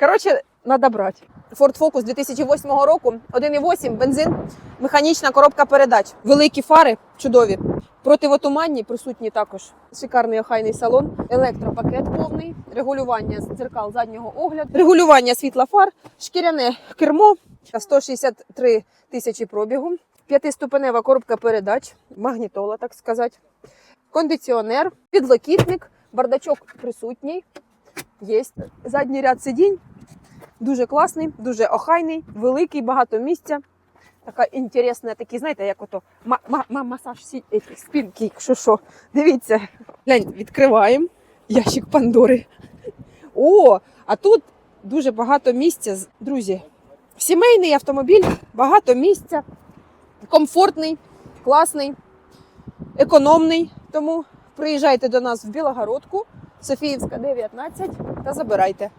Коротше, треба брати. Ford Focus 2008 року, 1,8, бензин, механічна коробка передач, великі фари, чудові. Противотуманні присутні також. Шикарний охайний салон, електропакет повний, регулювання дзеркал заднього огляду, регулювання світла фар, шкіряне кермо, 163 тисячі пробігу, п'ятиступенева коробка передач, магнітола, так сказати, кондиціонер, підлокітник, бардачок присутній. Є задній ряд сидінь. Дуже класний, дуже охайний, великий, багато місця. Така інтересна, такі, знаєте, як ото ма- ма- ма- масаж сі- еті, що що. Дивіться, глянь, відкриваємо ящик Пандори. О, а тут дуже багато місця. Друзі, сімейний автомобіль, багато місця, комфортний, класний, економний. Тому приїжджайте до нас в Білогородку, Софіївська, 19 та забирайте.